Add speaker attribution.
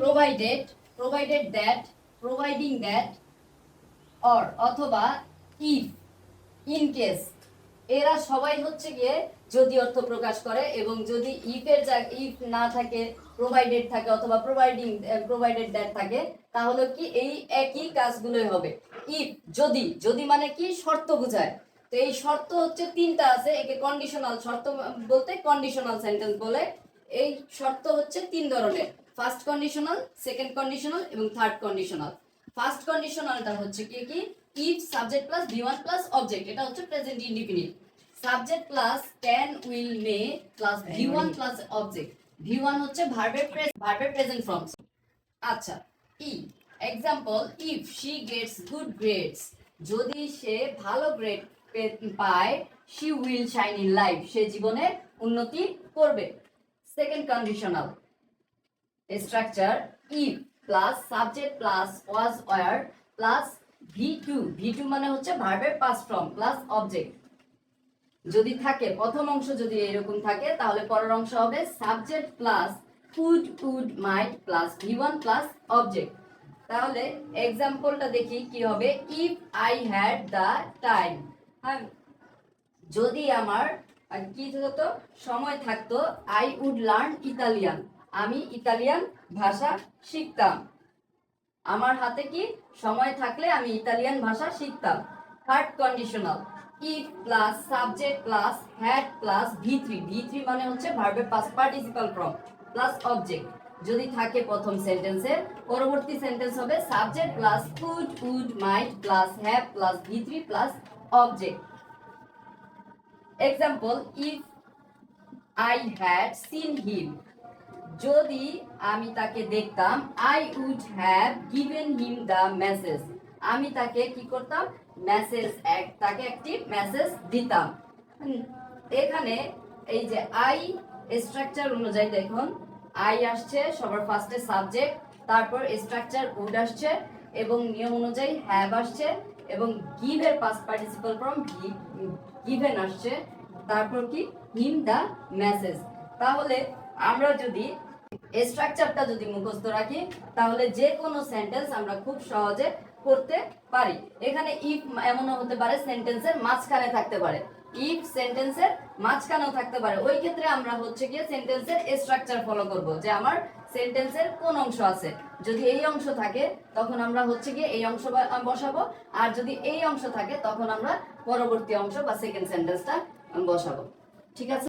Speaker 1: Provided provided that providing that or অথবা if in case এরা সবাই হচ্ছে গিয়ে যদি অর্থ প্রকাশ করে এবং যদি ইফের ইফ না থাকে প্রোভাইডেড থাকে অথবা প্রোভাইডিং প্রোভাইডেড দ্যাট থাকে, তাহলে কি এই একই কাজগুলোই হবে। ইফ যদি যদি মানে কি? শর্ত বোঝায়। তো এই শর্ত হচ্ছে তিনটা আছে, একে কন্ডিশনাল শর্ত বলতে কন্ডিশনাল সেন্টেন্স বলে। এই শর্ত হচ্ছে তিন ধরনের। ফার্স্ট কন্ডিশনাল সেকেন্ড কন্ডিশনাল এবং থার্ড কন্ডিশনাল ফার্স্ট কন্ডিশনালটা হচ্ছে কি কি? If subject plus V one plus object এটা হচ্ছে present indefinite subject plus can will may plus V one plus object V one হচ্ছে ভার্বের ভার্বের প্রেজেন্ট ফর্ম আচ্ছা ই example if she gets good grades যদি সে ভালো গ্রেড পায় she will shine in life সে জীবনে উন্নতি করবে। Second conditional structure if plus subject plus was were plus V two V two মানে হচ্ছে ভার্বের পাস ফর্ম প্লাস অবজেক্ট যদি থাকে, প্রথম অংশ যদি এরকম থাকে, তাহলে পরের অংশ হবে subject plus should would might plus V one plus object তাহলে এক্সাম্পলটা দেখি কি হবে? If I had the time হ্যাঁ? যদি আমার কি হতো সময় থাকতো আই উড লার্ন ইতালিয়ান আমি ইতালিয়ান ভাষা শিখতাম। আমার হাতে কি সময় থাকলে আমি ইতালিয়ান ভাষা শিখতাম? Third conditional if plus subject plus had plus V three V three মানে হচ্ছে ভার্বের past participle form plus object যদি থাকে প্রথম সেন্টেন্সে পরবর্তী সেন্টেন্স হবে subject plus could would might plus have plus V three plus object example if I had seen him যদি আমি তাকে দেখতাম I would have given him the message আমি তাকে কি করতাম? মেসেজ এক, তাকে একটি মেসেজ দিতাম। এখানে এই যে আই স্ট্রাকচার অনুযায়ী দেখুন। আই আসছে সবার ফার্স্টে সাবজেক্ট তারপর স্ট্রাকচার উড আসছে এবং নিয়ম অনুযায়ী হ্যাভ আসছে এবং গিভের পাস পার্টিসিপাল ফর্ম গিভেন আসছে। তারপর কি? হিম দ্য মেসেজ তাহলে আমরা যদি স্ট্রাকচারটা যদি মুখস্থ রাখি, তাহলে যে কোনো সেন্টেন্স আমরা খুব সহজে করতে পারি। এখানে ইফ এমনও হতে পারে সেন্টেন্সের মাঝখানে থাকতে পারে। ইফ সেন্টেন্সের মাঝখানেও থাকতে পারে। ওই ক্ষেত্রে আমরা হচ্ছে গিয়ে সেন্টেন্সের স্ট্রাকচার ফলো করব, যে আমার সেন্টেন্সের কোন অংশ আছে। যদি এই অংশ থাকে, তখন আমরা হচ্ছে গিয়ে এই অংশ বসাবো। আর যদি এই অংশ থাকে, তখন আমরা পরবর্তী অংশ বা সেকেন্ড সেন্টেন্সটা বসাবো। ঠিক আছে?